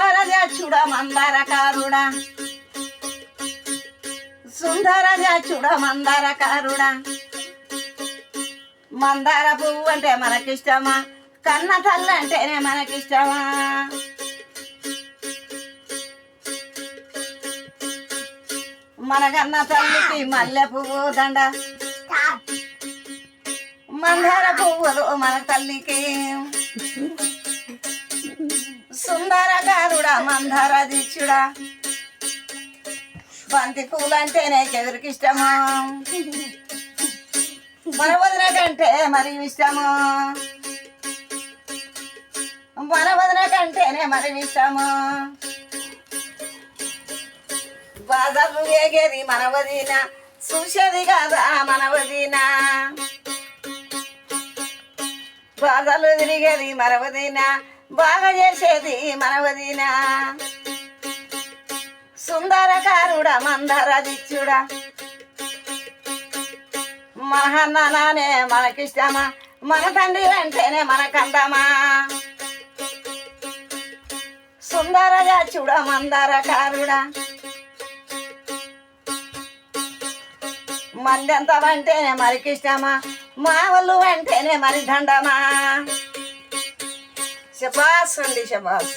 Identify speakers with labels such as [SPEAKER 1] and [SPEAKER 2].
[SPEAKER 1] సుందర చూడ మందారకారుడా సుందర చూడ మందారకారుడా మందార పువ్వు అంటే మనకిష్టమా? కన్న తల్లి అంటేనే మనకిష్టమా? మనకన్న తల్లికి మల్లె పువ్వు దండ. మందార పువ్వులు మన తల్లికి. మందార దీక్షుడా. బంతి పూలు అంటేనే ఎవరికి ఇష్టమా? మన వదిన కంటే మరి ఇష్టము? మన వదిన కంటేనే మరి ఇష్టము? బాధలు ఏగేది మన వదిన చూసేది కాదా మన వదిన? బాధలు తిరిగేది మరవదినా బాగా చేసేది మన వదిన సుందరకారుడా మందార దిచ్చుడా మన మనకిష్టమా మన తండ్రి అంటేనే మనకందమా సుందరగా చూడ మందరకారుడా. మందెంత అంటేనే మరికిష్టమా మా వాళ్ళు అంటేనే మరి దండమా శబాస్ అండి శబాస్